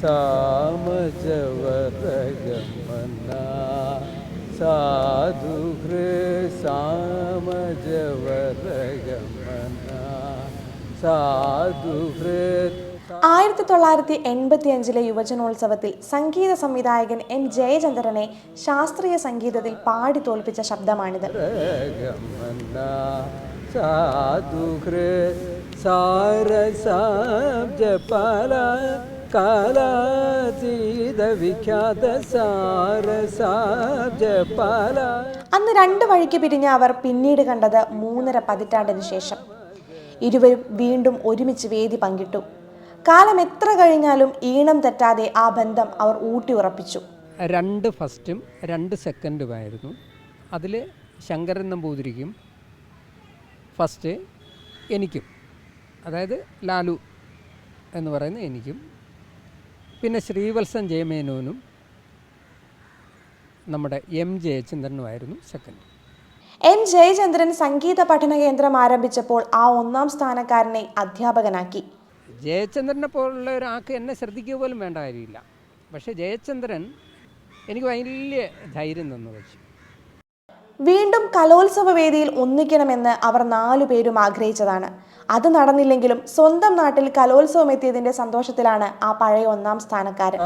സാമജവരഗമന സാധുഹൃ സാമജവരഗമന സാധുഹൃ ആയിരത്തി തൊള്ളായിരത്തി എൺപത്തി അഞ്ചിലെ യുവജനോത്സവത്തിൽ സംഗീത സംവിധായകൻ എം ജയചന്ദ്രനെ ശാസ്ത്രീയ സംഗീതത്തിൽ പാടി തോൽപ്പിച്ച ശബ്ദമാണിത്. സാധു സാധുഹൃ വിഖ്യാത സാരസാബ്ജപാല അന്ന് രണ്ട് വഴിക്ക് പിരിഞ്ഞ അവർ പിന്നീട് കണ്ടത് മൂന്നര പതിറ്റാണ്ടിന് ശേഷം. ഇരുവരും വീണ്ടും ഒരുമിച്ച് വേദി പങ്കിട്ടു. കാലം എത്ര കഴിഞ്ഞാലും ഈണം തെറ്റാതെ ആ ബന്ധം അവർ ഊട്ടി ഉറപ്പിച്ചു. രണ്ട് ഫസ്റ്റും രണ്ട് സെക്കൻഡുമായിരുന്നു. അതിൽ ശങ്കരൻ നമ്പൂതിരിക്കും ഫസ്റ്റ് എനിക്കും. അതായത് ലാലു എന്ന് പറയുന്ന എനിക്കും. പിന്നെ ശ്രീവത്സൻ ജയമേനോനും നമ്മുടെ എം ജയചന്ദ്രനുമായിരുന്നു സെക്കൻഡ്. എം ജയചന്ദ്രൻ സംഗീത പഠന കേന്ദ്രം ആരംഭിച്ചപ്പോൾ ആ ഒന്നാം സ്ഥാനക്കാരനെ അധ്യാപകനാക്കി. ജയചന്ദ്രനെ പോലുള്ള ഒരാൾക്ക് എന്നെ ശ്രദ്ധിക്കുക പോലും വേണ്ട കാര്യമില്ല. പക്ഷേ ജയചന്ദ്രൻ എനിക്ക് വലിയ ധൈര്യം തന്നു വെച്ചു വീണ്ടും കലോത്സവ വേദിയിൽ ഒന്നിക്കണമെന്ന് അവർ നാലു പേരും ആഗ്രഹിച്ചതാണ് അത് നടന്നില്ലെങ്കിലും സ്വന്തം നാട്ടിൽ കലോത്സവം എത്തിയതിന്റെ സന്തോഷത്തിലാണ് ആ പഴയ ഒന്നാം സ്ഥാനക്കാരൻ